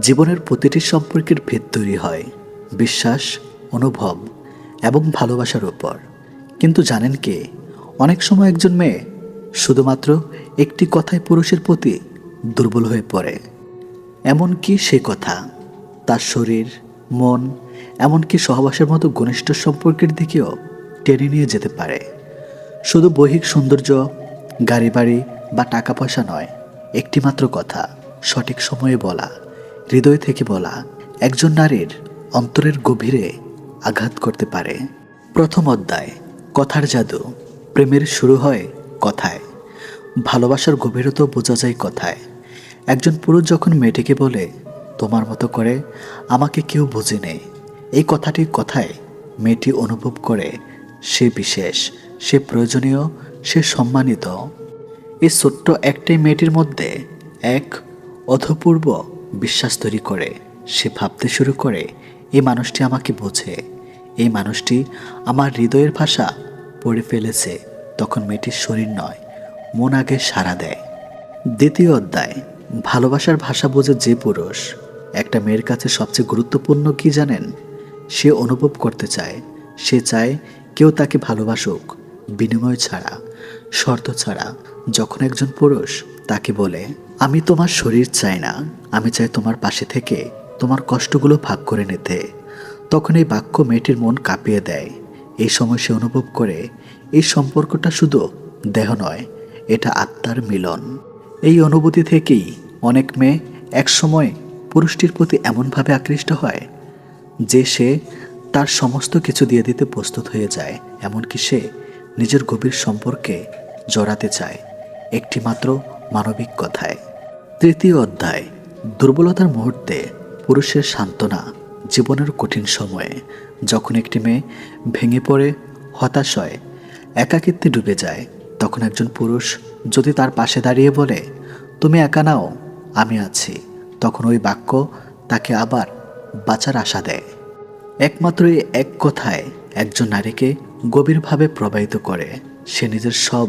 জীবনের প্রতিটি সম্পর্কের ভেদ তৈরি হয়, বিশ্বাস, অনুভব এবং ভালোবাসার উপর। কিন্তু জানেন কি? অনেক সময় একজন মেয়ে শুধুমাত্র একটি কথায় পুরুষের প্রতি দুর্বল হয়ে পড়ে। এমনকি সে কথা? তার শরীর, মন এমনকি সহবাসের মতো ঘনিষ্ঠ সম্পর্কের দিকেও টেনে নিয়ে যেতে পারে। শুধু বৈহিক সৌন্দর্য, গাড়ি বাড়ি বা টাকা পয়সা নয়, একটিমাত্র কথা, সঠিক সময়ে বলা। হৃদয় থেকে বলা একজন নারীর অন্তরের গভীরে আঘাত করতে পারে। প্রথম অধ্যায়, কথার জাদু। প্রেমের শুরু হয় কথায়। ভালোবাসার গভীরতাও বোঝা যায় কথায়। একজন পুরুষ যখন মেয়েটিকে বলে, তোমার মতো করে আমাকে কেউ বুঝে নেই। এই কথাটি কথায় মেয়েটি অনুভব করে, সে বিশেষ, সে প্রয়োজনীয়, সে সম্মানিত। এই ছোট্ট একটাই মেয়েটির মধ্যে এক অধপূর্ব বিশ্বাস তৈরি করে, সে ভাবতে শুরু করে এই মানুষটি আমাকে বোঝে। এই মানুষটি আমার হৃদয়ের ভাষা পড়ে ফেলেছে। তখন মেয়েটির শরীর নয়, মন আগে সাড়া দেয়। দ্বিতীয় অধ্যায়, ভালোবাসার ভাষা বোঝে যে পুরুষ। একটা মেয়ের কাছে সবচেয়ে গুরুত্বপূর্ণ কি জানেন? সে অনুভব করতে চায়। সে চায় কেউ তাকে ভালোবাসুক, বিনিময় ছাড়া, শর্ত ছাড়া। যখন একজন পুরুষ তাকে বলে আমি তোমার শরীর চাই না। আমি চাই তোমার পাশে থেকে তোমার কষ্টগুলো ভাগ করে নিতে। তখন এই বাক্য মেয়েটির মন কাঁপিয়ে দেয়। এই সময় সে অনুভব করে, এই সম্পর্কটা শুধু দেহ নয়, এটা আত্মার মিলন। এই অনুভূতি থেকেই অনেক মেয়ে একসময় পুরুষটির প্রতি এমনভাবে আকৃষ্ট হয়, যে সে তার সমস্ত কিছু দিয়ে দিতে প্রস্তুত হয়ে যায়, এমনকি সে নিজের গভীর সম্পর্কে জড়াতে চায়। একটিমাত্র মানবিক কথায়। তৃতীয় অধ্যায়, দুর্বলতার মুহূর্তে পুরুষের সান্ত্বনা, জীবনের কঠিন সময়ে। যখন একটি মেয়ে ভেঙে পড়ে, হতাশ হয়, একাকিত্বে ডুবে যায়, তখন একজন পুরুষ যদি তার পাশে দাঁড়িয়ে বলে, তুমি একা নাও, আমি আছি, তখন ওই বাক্য তাকে আবার বাঁচার আশা দেয়। একমাত্র এই এক কথায় একজন নারীকে গভীরভাবে প্রবাহিত করে। সে নিজের সব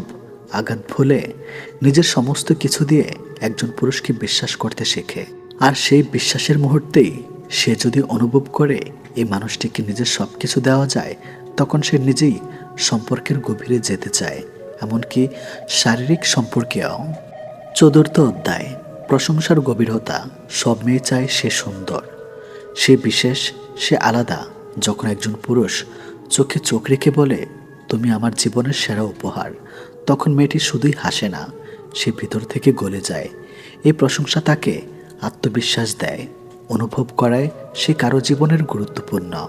আঘাত ভুলে নিজের সমস্ত কিছু দিয়ে একজন পুরুষকে বিশ্বাস করতে শেখে। আর সেই বিশ্বাসের মুহূর্তেই সে যদি অনুভব করে এই মানুষটিকে নিজের সব কিছু দেওয়া যায়, তখন সে নিজেই সম্পর্কের গভীরে যেতে চায়। এমনকি শারীরিক সম্পর্কেও। চতুর্থ অধ্যায়, প্রশংসার গভীরতা। সব মেয়ে চায় সে সুন্দর। সে বিশেষ, সে আলাদা। যখন একজন পুরুষ চোখে চোখ রেখে বলে, তুমি আমার জীবনের সেরা উপহার, তখন মেয়েটি শুধুই হাসে না। সে ভিতর থেকে গলে যায়। এই প্রশংসা তাকে আত্মবিশ্বাস দেয়, অনুভব করায় সে কারও জীবনের গুরুত্বপূর্ণ।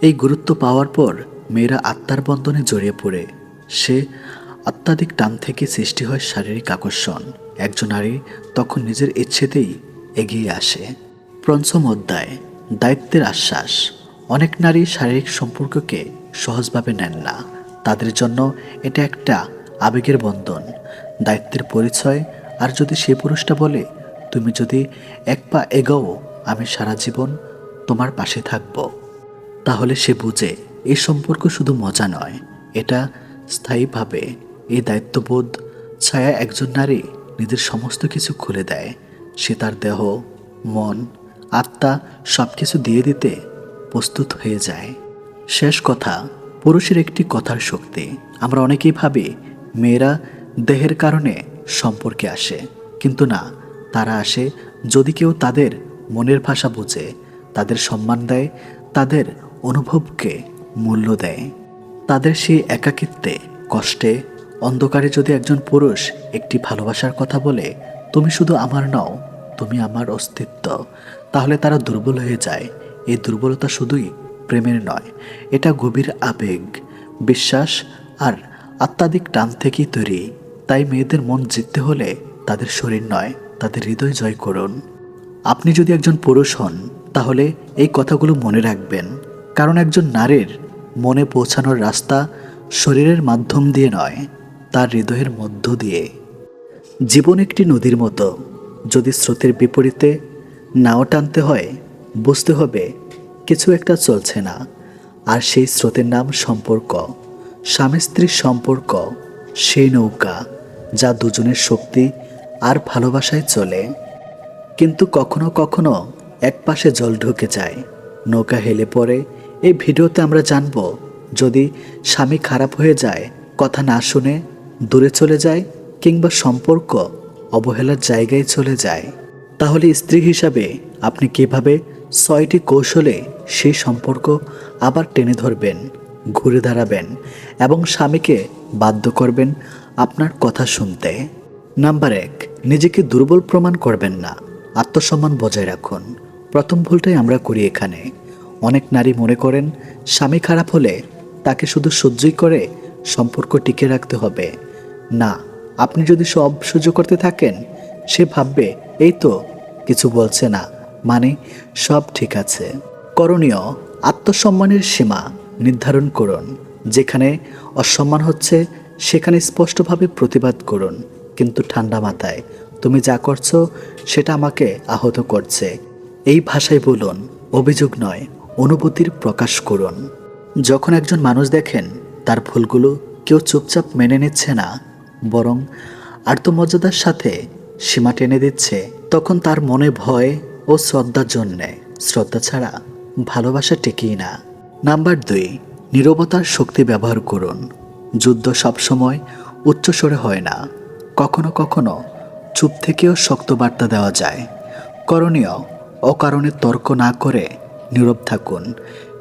এই গুরুত্ব পাওয়ার পর মেয়েরা আত্মার বন্ধনে জড়িয়ে পড়ে। সে অত্যাধিক টান থেকে সৃষ্টি হয় শারীরিক আকর্ষণ। একজন নারী তখন নিজের ইচ্ছেতেই এগিয়ে আসে। পঞ্চম অধ্যায়, দায়িত্বের আশ্বাস। অনেক নারী শারীরিক সম্পর্ককে সহজভাবে নেন না। তাদের জন্য এটা একটা আবেগের বন্ধন। দায়িত্বের পরিচয়, আর যদি সে পুরুষটা বলে, তুমি যদি এক পা এগাও, আমি সারা জীবন তোমার পাশে থাকব, তাহলে সে বুঝে, এ সম্পর্ক শুধু মজা নয়, এটা স্থায়ীভাবে এই দায়িত্ববোধ ছায়া একজন নারী নিজের সমস্ত কিছু খুলে দেয়। সে তার দেহ, মন, আত্মা সব কিছু দিয়ে দিতে প্রস্তুত হয়ে যায়। শেষ কথা, পুরুষের একটি কথার শক্তি। আমরা অনেকেই ভাবি, মেয়েরা দেহের কারণে সম্পর্কে আসে। কিন্তু না, তারা আসে যদি কেউ তাদের মনের ভাষা বোঝে, তাদের সম্মান দেয়, তাদের অনুভবকে মূল্য দেয়। তাদের সেই একাকিত্বে, কষ্টে, অন্ধকারে যদি একজন পুরুষ একটি ভালোবাসার কথা বলে, তুমি শুধু আমার নও, তুমি আমার অস্তিত্ব তাহলে তারা দুর্বল হয়ে যায়। এই দুর্বলতা শুধুই প্রেমের নয়, এটা গভীর আবেগ, বিশ্বাস আর আত্মাধিক টান থেকেই তৈরি তাই মেয়েদের মন জিততে হলে তাদের শরীর নয়, তাদের হৃদয় জয় করুন। আপনি যদি একজন পুরুষ হন, তাহলে এই কথাগুলো মনে রাখবেন। কারণ একজন নারীর মনে পৌঁছানোর রাস্তা শরীরের মাধ্যম দিয়ে নয়, তার হৃদয়ের মধ্য দিয়ে। জীবন একটি নদীর মতো। যদি স্রোতের বিপরীতে নাও টানতে হয়, বুঝতে হবে কিছু একটা চলছে না। আর সেই স্রোতের নাম সম্পর্ক। স্বামী স্ত্রীর সম্পর্ক। সেই নৌকা। যা দুজনের শক্তি আর ভালোবাসায় চলে। কিন্তু কখনো কখনো এক পাশে জল ঢুকে যায়। নৌকা হেলে পড়ে এই ভিডিওতে আমরা জানব, যদি স্বামী খারাপ হয়ে যায়, কথা না শুনে দূরে চলে যায় কিংবা সম্পর্ক অবহেলার জায়গায় চলে যায়, তাহলে স্ত্রী হিসাবে আপনি কীভাবে ছয়টি কৌশলে সেই সম্পর্ক আবার টেনে ধরবেন, ঘুরে দাঁড়াবেন এবং স্বামীকে বাধ্য করবেন আপনার কথা শুনতে। নাম্বার এক, নিজেকে দুর্বল প্রমাণ করবেন না। আত্মসম্মান বজায় রাখুন। প্রথম ভুলটাই আমরা করি এখানে। অনেক নারী মনে করেন, স্বামী খারাপ হলে তাকে শুধু সহ্যই করে সম্পর্ক টিকে রাখতে হবে। না, আপনি যদি সব সহ্য করতে থাকেন, সে ভাববে, এই তো, কিছু বলছে না। মানে সব ঠিক আছে। করণীয়, আত্মসম্মানের সীমা নির্ধারণ করুন, যেখানে অসম্মান হচ্ছে সেখানে স্পষ্টভাবে প্রতিবাদ করুন। কিন্তু ঠান্ডা মাথায়, তুমি যা করছ, সেটা আমাকে আহত করছে। এই ভাষায় বলুন, অভিযোগ নয়, অনুভূতির প্রকাশ করুন। যখন একজন মানুষ দেখেন, তার ভুলগুলো কেউ চুপচাপ মেনে নিচ্ছে না, বরং আর্তমর্যাদার সাথে সীমা টেনে দিচ্ছে, তখন তার মনে ভয় ও শ্রদ্ধার জন্যে। শ্রদ্ধা ছাড়া ভালোবাসা টেকেই না। নাম্বার দুই, নীরবতার শক্তি ব্যবহার করুন। যুদ্ধ সবসময় উচ্চস্বরে হয় না। কখনো কখনো চুপ থেকেও শক্ত বার্তা দেওয়া যায়। করণীয়, অকারণে তর্ক না করে নীরব থাকুন।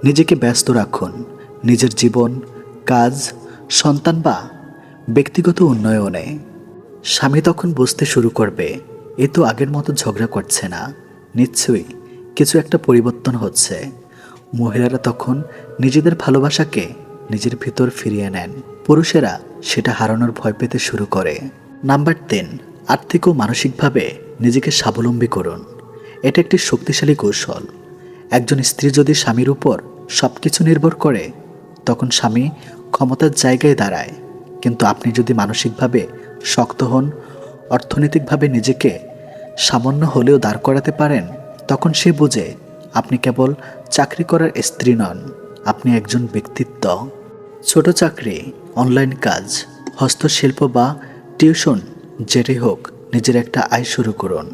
নিজেকে ব্যস্ত রাখুন। নিজের জীবন, কাজ, সন্তান বা ব্যক্তিগত উন্নয়নে। স্বামী তখন বুঝতে শুরু করবে, এ তো আগের মতো ঝগড়া করছে না। নিশ্চয়ই কিছু একটা পরিবর্তন হচ্ছে। মহিলারা তখন নিজেদের ভালোবাসাকে নিজের ভিতর ফিরিয়ে নেন। পুরুষেরা সেটা হারানোর ভয় পেতে শুরু করে। নাম্বার তিন, আর্থিক ও মানসিকভাবে নিজেকে স্বাবলম্বী করুন। এটা একটি শক্তিশালী কৌশল। একজন স্ত্রী যদি স্বামীর উপর সব কিছু নির্ভর করে, তখন স্বামী ক্ষমতার জায়গায় দাঁড়ায়। কিন্তু আপনি যদি মানসিকভাবে শক্ত হন, অর্থনৈতিকভাবে নিজেকে সামান্য হলেও দাঁড় করাতে পারেন, তখন সে বোঝে আপনি কেবল চাকরি করার স্ত্রী নন, আপনি একজন ব্যক্তিত্ব। ছোট চাকরি অনলাইন কাজ, হস্তশিল্প বা টিউশন যেটাই হোক, নিজের একটা আয় শুরু করুন।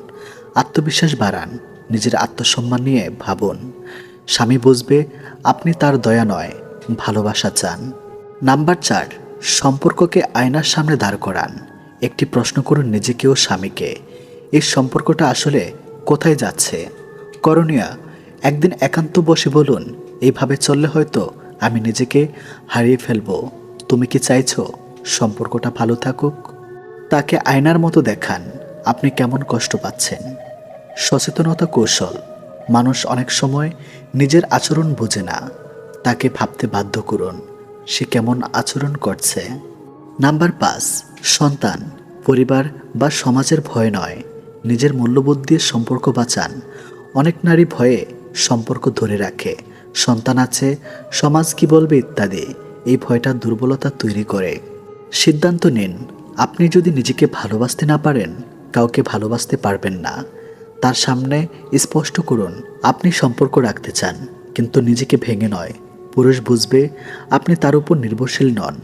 আত্মবিশ্বাস বাড়ান, নিজের আত্মসম্মান নিয়ে ভাবুন। স্বামী বুঝবে আপনি তার দয়া নয়, ভালোবাসা চান। নাম্বার চার, সম্পর্ককে আয়নার সামনে দাঁড় করান। একটি প্রশ্ন করুন নিজেকে ও স্বামীকে, এই সম্পর্কটা আসলে কোথায় যাচ্ছে? করণীয়, একদিন একান্ত বসে বলুন, এইভাবে চললে হয়তো আমি নিজেকে হারিয়ে ফেলব। তুমি কি চাইছো সম্পর্কটা ভালো থাকুক? তাকে আয়নার মতো দেখান, আপনি কেমন কষ্ট পাচ্ছেন। সচেতনতা কৌশল, মানুষ অনেক সময় নিজের আচরণ বোঝে না, তাকে ভাবতে বাধ্য করুন, সে কেমন আচরণ করছে। নাম্বার পাঁচ, সন্তান, পরিবার বা সমাজের ভয় নয়, নিজের মূল্যবোধ দিয়ে সম্পর্ক বাঁচান। অনেক নারী ভয়ে সম্পর্ক ধরে রাখে, সন্তান আছে, সমাজ কি বলবে ইত্যাদি। এই ভয়টা দুর্বলতা তৈরি করে। সিদ্ধান্ত নিন, আপনি যদি নিজেকে ভালোবাসতে না পারেন, কাউকে ভালোবাসতে পারবেন না। তার সামনে স্পষ্ট করুন, আপনি সম্পর্ক রাখতে চান, কিন্তু নিজেকে ভেঙে নয়। পুরুষ বুঝবে, আপনি তার উপর নির্ভরশীল নন।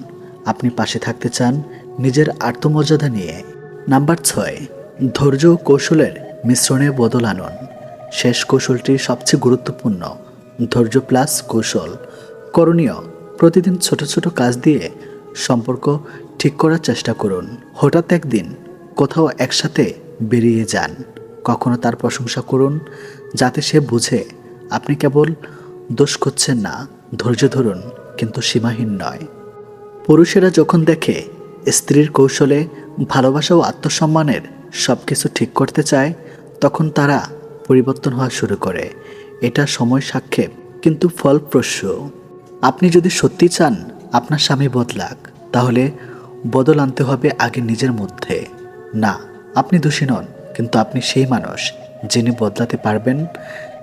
আপনি পাশে থাকতে চান, নিজের আত্মমর্যাদা নিয়ে। নাম্বার ছয়, ধৈর্য ও কৌশলের মিশ্রণে বদল আনুন। শেষ কৌশলটি সবচেয়ে গুরুত্বপূর্ণ। ধৈর্য প্লাস কৌশল। করণীয় প্রতিদিন ছোট ছোট কাজ দিয়ে সম্পর্ক ঠিক করার চেষ্টা করুন। হঠাৎ একদিন কোথাও একসাথে বেরিয়ে যান। কখনো তার প্রশংসা করুন, যাতে সে বুঝে আপনি কেবল দোষ করছেন না, ধৈর্য ধরুন, কিন্তু সীমাহীন নয়। পুরুষেরা যখন দেখে স্ত্রীর কৌশলে ভালোবাসা ও আত্মসম্মানের সব কিছু ঠিক করতে চায়, তখন তারা পরিবর্তন হওয়া শুরু করে। এটা সময় সাক্ষেপ কিন্তু ফলপ্রসূ। আপনি যদি সত্যি চান, আপনার স্বামী বদলাক, তাহলে বদল আনতে হবে আগে নিজের মধ্যে। না, আপনি দোষী নন, কিন্তু আপনি সেই মানুষ যিনি বদলাতে পারবেন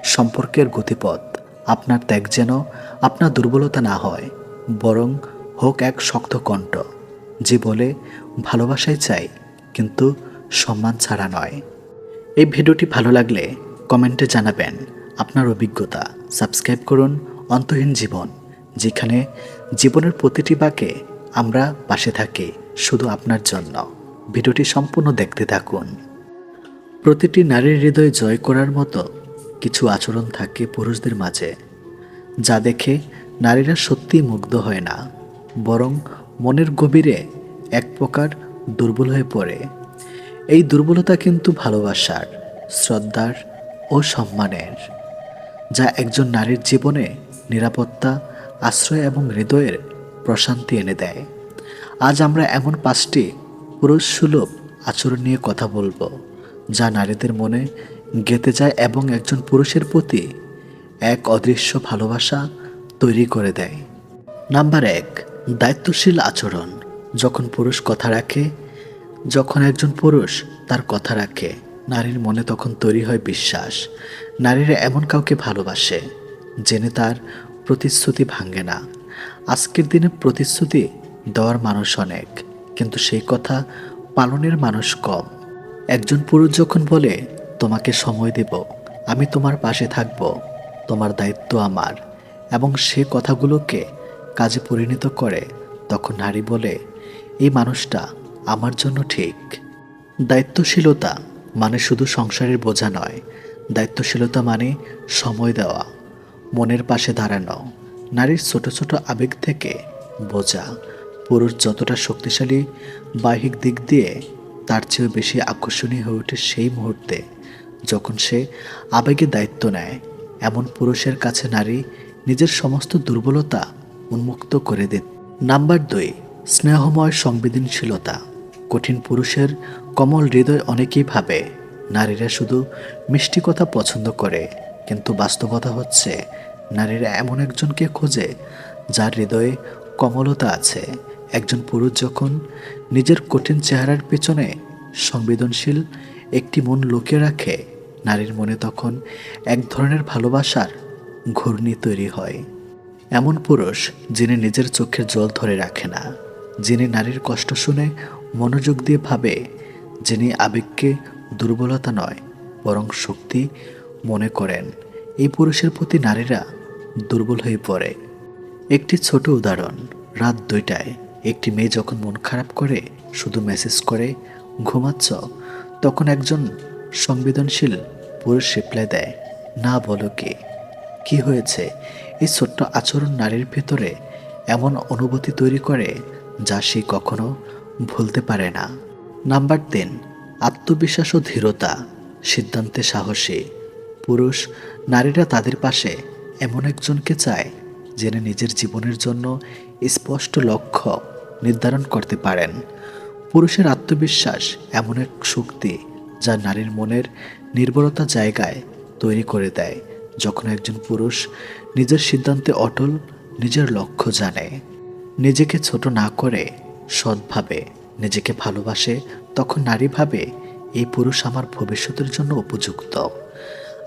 সম্পর্কের গতিপথ। আপনার ত্যাগ যেন আপনার দুর্বলতা না হয়, বরং হোক এক শক্ত কণ্ঠ। যে বলে, ভালোবাসাই চাই, কিন্তু সম্মান ছাড়া নয়। এই ভিডিওটি ভালো লাগলে কমেন্টে জানাবেন আপনার অভিজ্ঞতা। সাবস্ক্রাইব করুন অন্তহীন জীবন। যেখানে জীবনের প্রতিটি বাঁকে আমরা পাশে থাকি শুধু আপনার জন্য। ভিডিওটি সম্পূর্ণ দেখতে থাকুন। প্রতিটি নারীর হৃদয় জয় করার মতো কিছু আচরণ থাকে পুরুষদের মাঝে, যা দেখে নারীরা সত্যিই মুগ্ধ হয় না, বরং মনের গভীরে এক প্রকার দুর্বল হয়ে পড়ে। এই দুর্বলতা কিন্তু ভালোবাসার, শ্রদ্ধার ও সম্মানের, যা একজন নারীর জীবনে নিরাপত্তা আশ্রয় এবং হৃদয়ের প্রশান্তি এনে দেয়। আজ আমরা এমন পাঁচটি পুরুষ সুলভ আচরণ নিয়ে কথা বলব, যা নারীদের মনে গেঁথে যায় এবং একজন পুরুষের প্রতি এক অদৃশ্য ভালোবাসা তৈরি করে দেয়। নাম্বার এক, দায়িত্বশীল আচরণ। যখন পুরুষ কথা রাখে, যখন একজন পুরুষ তার কথা রাখে, নারীর মনে তখন তৈরি হয় বিশ্বাস। নারীরা এমন কাউকে ভালোবাসে জেনে তার প্রতিশ্রুতি ভাঙে না। আজকের দিনে প্রতিশ্রুতি দেওয়ার মানুষ অনেক, কিন্তু সেই কথা পালনের মানুষ কম। একজন পুরুষ যখন বলে, তোমাকে সময় দেব, আমি তোমার পাশে থাকব, তোমার দায়িত্ব আমার এবং সে কথাগুলোকে কাজে পরিণত করে, তখন নারী বলে, এই মানুষটা আমার জন্য ঠিক। দায়িত্বশীলতা মানে শুধু সংসারের বোঝা নয়, দায়িত্বশীলতা মানে সময় দেওয়া। মনের পাশে দাঁড়ানো। নারীর ছোট ছোট আবেগ থেকে বোঝা পুরুষ যতটা শক্তিশালী বাহিক দিক দিয়ে, তার চেয়েও বেশি আকর্ষণীয় হয়ে ওঠে সেই মুহূর্তে যখন সে আবেগে দায়িত্ব নেয়। এমন পুরুষের কাছে নারী নিজের সমস্ত দুর্বলতা উন্মুক্ত করে দেন নাম্বার দুই, স্নেহময় সংবেদনশীলতা। কঠিন পুরুষের কমল হৃদয় অনেকেই ভাবে, নারীরা শুধু মিষ্টি কথা পছন্দ করে। কিন্তু বাস্তবতা হচ্ছে, নারীরা এমন একজনকে খোঁজে, যার হৃদয়ে কমলতা আছে। একজন পুরুষ যখন নিজের কঠিন চেহারার পেছনে সংবেদনশীল একটি মন লুকিয়ে রাখে, নারীর মনে তখন এক ধরনের ভালোবাসার ঘূর্ণি তৈরি হয়। এমন পুরুষ যিনি নিজের চোখের জল ধরে রাখে না, যিনি নারীর কষ্ট শুনে মনোযোগ দিয়ে ভাবে, যিনি আবেগকে দুর্বলতা নয়, বরং শক্তি মনে করেন, এই পুরুষের প্রতি নারীরা দুর্বল হয়ে পড়ে। একটি ছোট উদাহরণ, রাত দুইটায় একটি মেয়ে যখন মন খারাপ করে, শুধু মেসেজ করে, ঘুমাচ্ছ, তখন একজন সংবেদনশীল পুরুষ রিপ্লাই দেয়, না, বলো কি? কি হয়েছে? এই ছোট্ট আচরণ নারীর ভেতরে এমন অনুভূতি তৈরি করে যা সে কখনো ভুলতে পারে না। নাম্বার তিন, আত্মবিশ্বাস ও ধীরতা, সিদ্ধান্তে সাহসী। পুরুষ, নারীরা তাদের পাশে এমন একজনকে চায়, যিনি নিজের জীবনের জন্য স্পষ্ট লক্ষ্য নির্ধারণ করতে পারেন। পুরুষের আত্মবিশ্বাস এমন এক শক্তি যা নারীর মনের নির্ভরতা জায়গায় তৈরি করে দেয়, যখন একজন পুরুষ নিজের সিদ্ধান্তে অটল, নিজের লক্ষ্য জানে। নিজেকে ছোট না করে সৎভাবে নিজেকে ভালোবাসে, তখন নারী ভাবে এই পুরুষ আমার ভবিষ্যতের জন্য উপযুক্ত।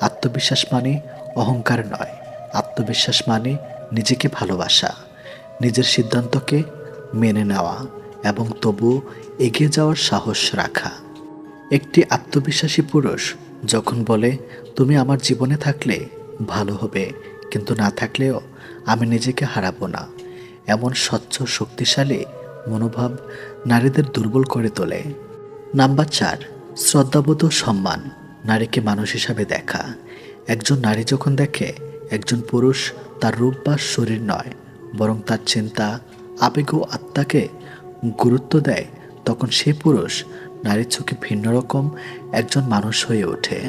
আত্মবিশ্বাস মানে অহংকার নয়। আত্মবিশ্বাস মানে নিজেকে ভালোবাসা, নিজের সিদ্ধান্তকে মেনে নেওয়া এবং তবু এগিয়ে যাওয়ার সাহস রাখা। একটি আত্মবিশ্বাসী পুরুষ যখন বলে, তুমি আমার জীবনে থাকলে ভালো হবে, কিন্তু না থাকলেও আমি নিজেকে হারাবো না। এমন স্বচ্ছ, শক্তিশালী মনোভাব নারীদের দুর্বল করে তোলে। নাম্বার চার, শ্রদ্ধাবোধ সম্মান। নারীকে মানুষ হিসাবে দেখা। একজন নারী যখন দেখে, একজন পুরুষ তার রূপ বা শরীর নয়, বরং তার চিন্তা, আবেগ ও আত্মাকে গুরুত্ব দেয়, তখন সে পুরুষ নারীর চোখে ভিন্ন রকম একজন মানুষ হয়ে ওঠে।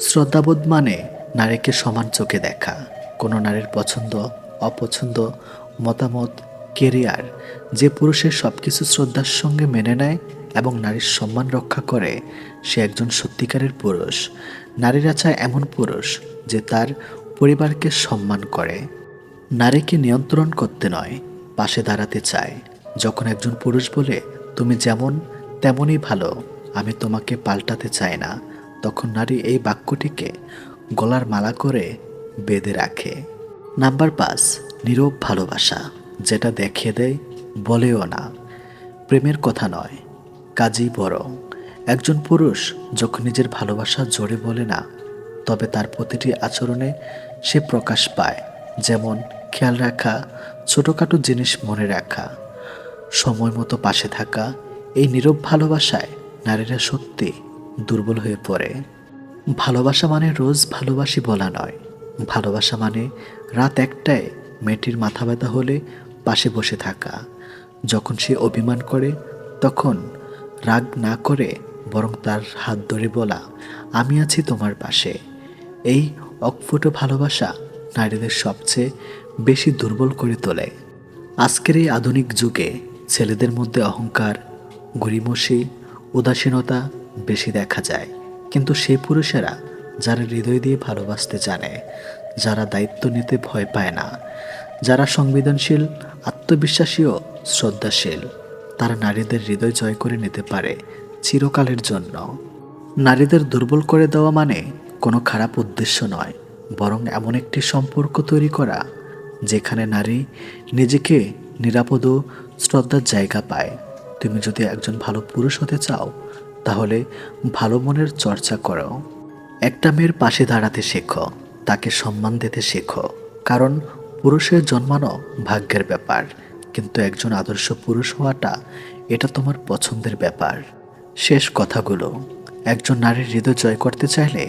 শ্রদ্ধাবোধ মানে নারীকে সমান চোখে দেখা। কোনো নারীর পছন্দ, অপছন্দ, মতামত, কেরিয়ার, যে পুরুষের সব কিছু শ্রদ্ধার সঙ্গে মেনে নেয় এবং নারীর সম্মান রক্ষা করে, সে একজন সত্যিকারের পুরুষ। নারীরা চায় এমন পুরুষ যে তার পরিবারকে সম্মান করে। নারীকে নিয়ন্ত্রণ করতে নয়, পাশে দাঁড়াতে চায়। যখন একজন পুরুষ বলে, তুমি যেমন, তেমনই ভালো, আমি তোমাকে পাল্টাতে চাই না, তখন নারী এই বাক্যটিকে গলার মালা করে বেঁধে রাখে। নাম্বার পাঁচ, নীরব ভালোবাসা, যেটা দেখিয়ে দেয়, বলেও না। প্রেমের কথা নয় কাজই বড়। একজন পুরুষ যখন নিজের ভালোবাসা জোরে বলে না, তবে তার প্রতিটি আচরণে সে প্রকাশ পায়, যেমন খেয়াল রাখা, ছোটোখাটো জিনিস মনে রাখা, সময় মতো পাশে থাকা, এই নীরব ভালোবাসায় নারীরা সত্যি দুর্বল হয়ে পড়ে। ভালোবাসা মানে রোজ ভালোবাসি বলা নয়। ভালোবাসা মানে রাত একটায় মেয়েটির মাথা ব্যথা হলে পাশে বসে থাকা। যখন সে অভিমান করে, তখন রাগ না করে বরং তার হাত ধরে বলা, আমি আছি তোমার পাশে। এই অকফুট ভালোবাসা নারীদের সবচেয়ে বেশি দুর্বল করে তোলে। আজকের এই আধুনিক যুগে ছেলেদের মধ্যে অহংকার গরিমসি উদাসীনতা বেশি দেখা যায়। কিন্তু সেই পুরুষেরা যারা হৃদয় দিয়ে ভালোবাসতে জানে, যারা দায়িত্ব নিতে ভয় পায় না, যারা সংবেদনশীল, আত্মবিশ্বাসী ও শ্রদ্ধাশীল তারা নারীদের হৃদয় জয় করে নিতে পারে চিরকালের জন্য। নারীদের দুর্বল করে দেওয়া মানে কোনো খারাপ উদ্দেশ্য নয়, বরং এমন একটি সম্পর্ক তৈরি করা, যেখানে নারী নিজেকে নিরাপদ ও শ্রদ্ধার জায়গা পায়। তুমি যদি একজন ভালো পুরুষ হতে চাও, তাহলে ভালো মনের চর্চা করো। একটা মেয়ের পাশে দাঁড়াতে শেখো, তাকে সম্মান দিতে শেখো, কারণ পুরুষের জন্মানো ভাগ্যের ব্যাপার। কিন্তু একজন আদর্শ পুরুষ হওয়াটা এটা তোমার পছন্দের ব্যাপার। শেষ কথাগুলো, একজন নারীর হৃদয় জয় করতে চাইলে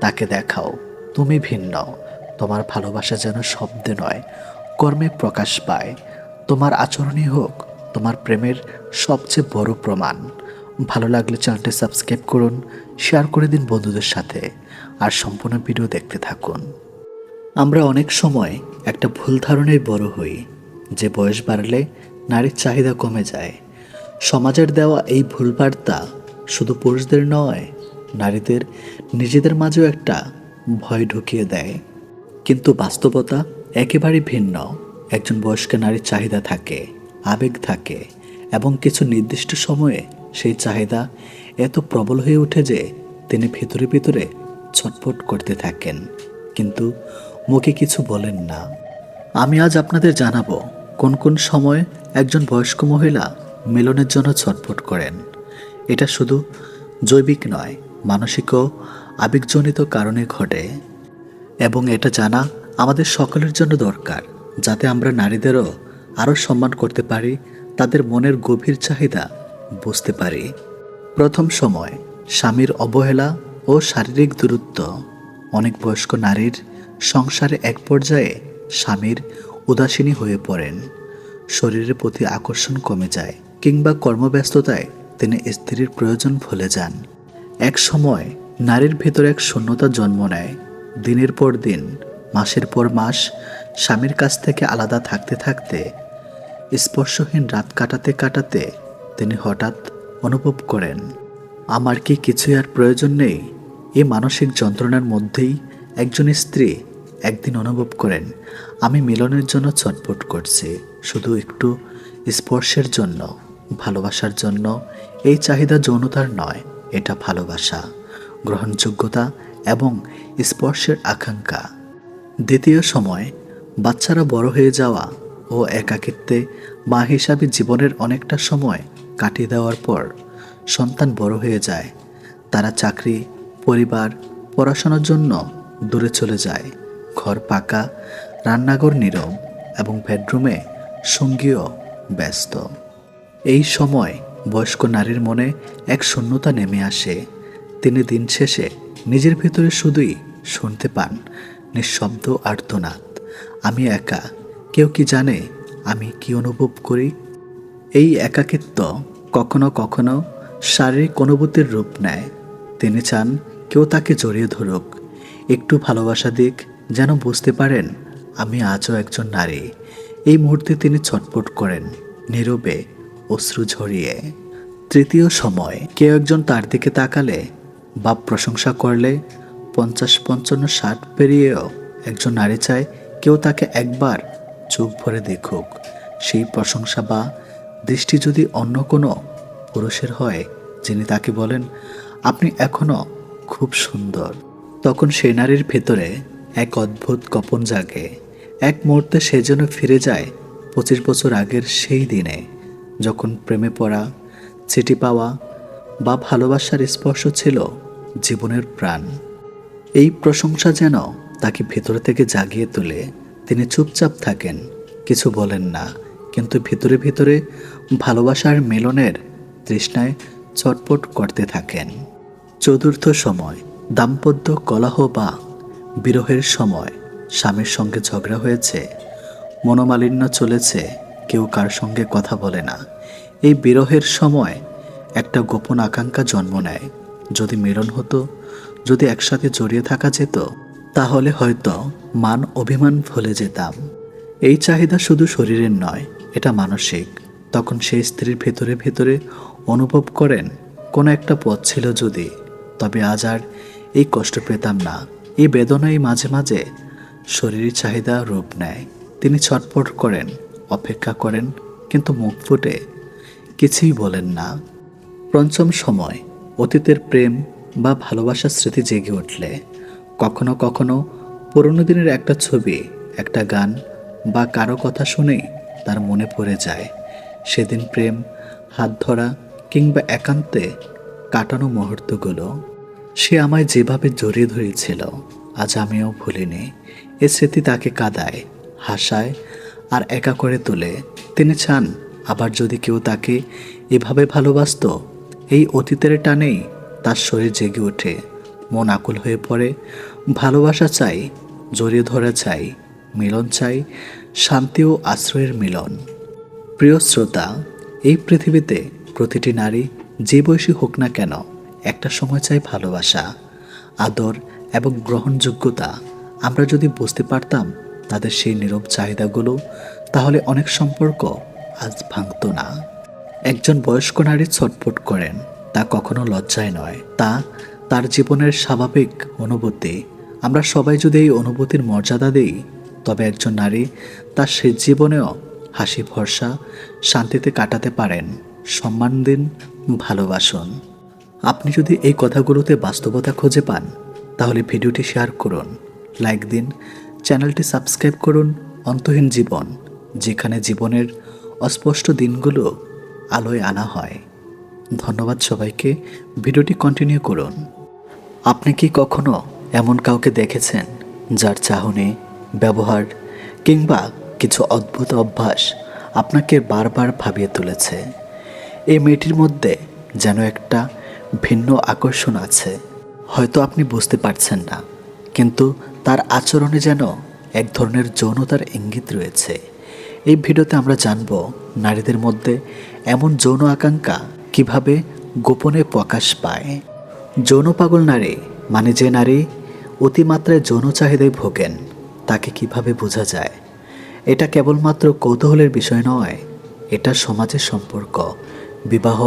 তাকে দেখাও, তুমি ভিন্ন, তোমার ভালোবাসা যেন শব্দে নয়, কর্মে প্রকাশ পায়, তোমার আচরণই হোক, তোমার প্রেমের সবচেয়ে বড় প্রমাণ। ভালো লাগলে চ্যানেলটি সাবস্ক্রাইব করুন, শেয়ার করে দিন বন্ধুদের সাথে, আর সম্পূর্ণ ভিডিও দেখতে থাকুন। আমরা অনেক সময় একটা ভুল ধারণায় বড় হই যে বয়স বাড়লে নারীর চাহিদা কমে যায়। সমাজের দেওয়া এই ভুল বার্তা শুধু পুরুষদের নয়, নারীদের নিজেদের মাঝেও একটা ভয় ঢুকিয়ে দেয়। কিন্তু বাস্তবতা একেবারে ভিন্ন। একজন বয়স্ক নারীর চাহিদা থাকে, আবেগ থাকে এবং কিছু নির্দিষ্ট সময়ে সেই চাহিদা এত প্রবল হয়ে ওঠে যে তিনি ভিতরে ভিতরে ছটফট করতে থাকেন। কিন্তু মুখে কিছু বলেন না। আমি আজ আপনাদের জানাব কোন কোন সময় একজন বয়স্ক মহিলা মিলনের জন্য ছটফট করেন? এটা শুধু জৈবিক নয়, মানসিক ও আবেগজনিত কারণে ঘটে। এবং এটা জানা আমাদের সকলের জন্য দরকার, যাতে আমরা নারীদেরও আরও সম্মান করতে পারি, তাদের মনের গভীর চাহিদা বুঝতে পারি। প্রথম সময়, স্বামীর অবহেলা ও শারীরিক দূরত্ব। অনেক বয়স্ক নারীর সংসারে এক পর্যায়ে স্বামীর উদাসীনী হয়ে পড়েন। শরীরের প্রতি আকর্ষণ কমে যায় কিংবা কর্মব্যস্ততায় তিনি স্ত্রীর প্রয়োজন ভুলে যান। এক সময় নারীর ভেতর এক শূন্যতা জন্ম নেয়। দিনের পর দিন, মাসের পর মাস স্বামীর কাছ থেকে আলাদা থাকতে থাকতে, স্পর্শহীন রাত কাটাতে কাটাতে তিনি হঠাৎ অনুভব করেন, আমার কি কিছুই আর প্রয়োজন নেই? এ মানসিক যন্ত্রণার মধ্যেই একজন স্ত্রী একদিন অনুভব করেন, আমি মিলনের জন্য ছটফট করছি, শুধু একটু স্পর্শের জন্য, ভালোবাসার জন্য। এই চাহিদা যৌনতার নয়, এটা ভালোবাসা, গ্রহণযোগ্যতা এবং স্পর্শের আকাঙ্ক্ষা। দ্বিতীয় সময়, বাচ্চারা বড় হয়ে যাওয়া ও একাকিত্বে মা হিসাবে জীবনের অনেকটা সময় কাটিয়ে দেওয়ার পর সন্তান বড় হয়ে যায়। তারা চাকরি, পরিবার, পড়াশোনার জন্য দূরে চলে যায়। ঘর পাকা, রান্নাঘর নীরব এবং বেডরুমে সঙ্গীও ব্যস্ত। এই সময় বয়স্ক নারীর মনে এক শূন্যতা নেমে আসে। তিনি দিন শেষে নিজের ভেতরে শুধুই শুনতে পান নিঃশব্দ আর্তনাদ। আমি একা, কেউ কি জানে আমি কি অনুভব করি? এই একাকিত্ব কখনো কখনো শারীরিক অনুভূতির রূপ নেয়। তিনি চান কেউ তাকে জড়িয়ে ধরুক। একটু ভালোবাসা দিক যেন বুঝতে পারেন, আমি আজও একজন নারী। এই মুহূর্তে তিনি ছটফট করেন, নীরবে, অশ্রু ঝরিয়ে। তৃতীয় সময়, কেউ একজন তার দিকে তাকালে বা প্রশংসা করলে, পঞ্চাশ, পঞ্চান্ন, ষাট পেরিয়েও একজন নারী চায় কেউ তাকে একবার চোখ ভরে দেখুক। সেই প্রশংসা বা দৃষ্টি যদি অন্য কোনো পুরুষের হয়, যিনি তাকে বলেন, আপনি এখনও খুব সুন্দর। তখন সেই নারীর ভেতরে এক অদ্ভুত কপন জাগে। এক মুহূর্তে সে যেন ফিরে যায় পঁচিশ বছর আগের সেই দিনে, যখন প্রেমে পড়া, চিঠি পাওয়া বা ভালোবাসার স্পর্শ ছিল জীবনের প্রাণ। এই প্রশংসা যেন তাকে ভেতর থেকে জাগিয়ে তোলে। তিনি চুপচাপ থাকেন, কিছু বলেন না, কিন্তু ভিতরে ভিতরে ভালোবাসার মিলনের তৃষ্ণায় চটপট করতে থাকেন। চতুর্থ সময়, দাম্পত্য কলহ বা বিরহের সময় স্বামীর সঙ্গে ঝগড়া হয়েছে, মনোমালিন্য চলেছে, কেউ কার সঙ্গে কথা বলে না। এই বিরহের সময় একটা গোপন আকাঙ্ক্ষা জন্ম নেয়। যদি মিলন হতো, যদি একসাথে জড়িয়ে থাকা যেত, তাহলে হয়তো মান অভিমান ভুলে যেতাম। এই চাহিদা শুধু শরীরের নয়, এটা মানসিক। তখন সেই স্ত্রীর ভেতরে ভেতরে অনুভব করেন, কোনো একটা পথ ছিল যদি, তবে আজ আর এই কষ্ট পেতাম না। এই বেদনাই মাঝে মাঝে শরীরের চাহিদা রূপ নেয়। তিনি ছটপট করেন, অপেক্ষা করেন, কিন্তু মুখ ফুটে কিছুই বলেন না। পঞ্চম সময়, অতীতের প্রেম বা ভালোবাসার স্মৃতি জেগে উঠলে। কখনো কখনো পুরনো দিনের একটা ছবি, একটা গান বা কারও কথা শুনেই তার মনে পড়ে যায়। সেদিন প্রেম, হাত ধরা কিংবা একান্তে কাটানো মুহূর্তগুলো। সে আমায় যেভাবে জড়িয়ে ধরেছিল, আজ আমিও ভুলিনি। এ স্মৃতি তাকে কাদায়, হাসায় আর একা করে তোলে। তিনি চান, আবার যদি কেউ তাকে এভাবে ভালোবাসতো, এই অতীতের টানেই তার শরীর জেগে ওঠে। মন আকুল হয়ে পড়ে, ভালোবাসা চাই, জড়িয়ে ধরা চাই, মিলন চাই, শান্তি ও আশ্রয়ের মিলন। প্রিয় শ্রোতা, এই পৃথিবীতে প্রতিটি নারী যে বয়সী হোক না কেন একটা সময় চাই ভালোবাসা, আদর এবং গ্রহণযোগ্যতা। আমরা যদি বুঝতে পারতাম তাদের সেই নীরব চাহিদাগুলো, তাহলে অনেক সম্পর্ক আজ ভাঙত না। একজন বয়স্ক নারী ছটফট করেন, তা কখনো লজ্জায় নয়। তা তার জীবনের স্বাভাবিক অনুভূতি। আমরা সবাই যদি এই অনুভূতির মর্যাদা দিই, তবে একজন নারী তার সে জীবনেও হাসি ভরসা শান্তিতে কাটাতে পারেন। সম্মান দিন, ভালোবাসুন। আপনি যদি এই কথাগুলোতে বাস্তবতা খুঁজে পান, তাহলে ভিডিওটি শেয়ার করুন, লাইক দিন, চ্যানেলটি সাবস্ক্রাইব করুন, অন্তহীন জীবন, যেখানে জীবনের অস্পষ্ট দিনগুলো আলোয় আনা হয়। ধন্যবাদ সবাইকে, ভিডিওটি কন্টিনিউ করুন। আপনি কি কখনো এমন কাউকে দেখেছেন, যার চাহনি, ব্যবহার কিংবা কিছু অদ্ভুত অভ্যাস আপনাকে বারবার ভাবিয়ে তুলেছে? এই মেয়েটির মধ্যে যেন একটা ভিন্ন আকর্ষণ আছে। হয়তো আপনি বুঝতে পারছেন না, কিন্তু তার আচরণে যেন এক ধরনের যৌনতার ইঙ্গিত রয়েছে। এই ভিডিওতে আমরা জানব নারীদের মধ্যে এমন যৌন আকাঙ্ক্ষা কীভাবে গোপনে প্রকাশ পায়। যৌন পাগল নারী মানে যে নারী অতিমাত্রায় যৌন চাহিদায় ভোগেন, তাকে কীভাবে বোঝা যায়? এটা কেবলমাত্র কৌতূহলের বিষয় নয়, এটা সমাজের সম্পর্ক। বিবাহ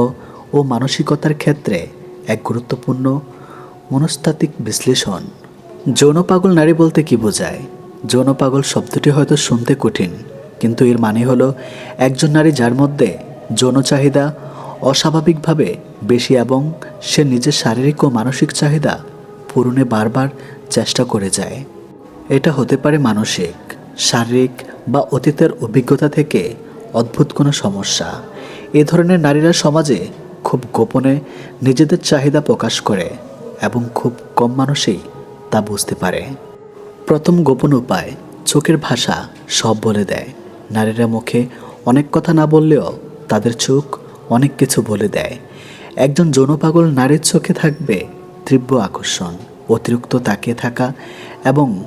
ও মানসিকতার ক্ষেত্রে এক গুরুত্বপূর্ণ মনস্তাত্ত্বিক বিশ্লেষণ। যৌন পাগল নারী বলতে কি বোঝায়? যৌন পাগল শব্দটি হয়তো শুনতে কঠিন, কিন্তু এর মানে হলো একজন নারী যার মধ্যে যৌন চাহিদা অস্বাভাবিকভাবে বেশি এবং সে নিজের শারীরিক ও মানসিক চাহিদা পূরণে বারবার চেষ্টা করে যায়। এটা হতে পারে মানসিক, শারীরিক বা অতীতের অভিজ্ঞতা থেকে অদ্ভুত কোনো সমস্যা। এ ধরনের নারীরা সমাজে খুব গোপনে নিজেদের চাহিদা প্রকাশ করে এবং খুব কম মানুষই তা বুঝতে পারে। প্রথম গোপন উপায়, চোখের ভাষা সব বলে দেয়। নারীরা মুখে অনেক কথা না বললেও তাদের চোখ অনেক কিছু বলে দেয়। একজন যৌনপাগল নারীর চোখে থাকবে তীব্র আকর্ষণ, অতিরিক্ত তাকিয়ে থাকা এবং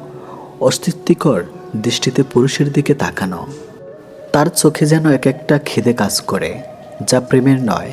অস্তিত্বিকর দৃষ্টিতে পুরুষের দিকে তাকানো। তার চোখে যেন এক একটা খিদে কাজ করে, যা প্রেমের নয়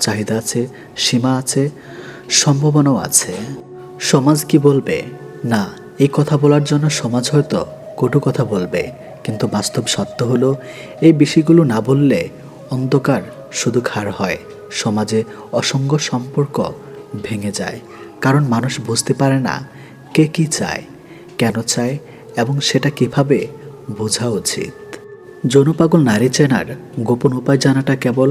চাহিদা আছে, সীমা আছে, সম্ভাবনাও আছে। সমাজ কি বলবে? না, এই কথা বলার জন্য সমাজ হয়তো কটু কথা বলবে, কিন্তু বাস্তব সত্য হলো, এই বিষয়গুলো না বললে অন্ধকার শুধু খার হয়, সমাজে অসংখ্য সম্পর্ক ভেঙে যায়, কারণ মানুষ বুঝতে পারে না কে কি চায়, কেন চায়, এবং সেটা কীভাবে বোঝা উচিত। যৌনপাগল নারী চেনার গোপন উপায় জানাটা কেবল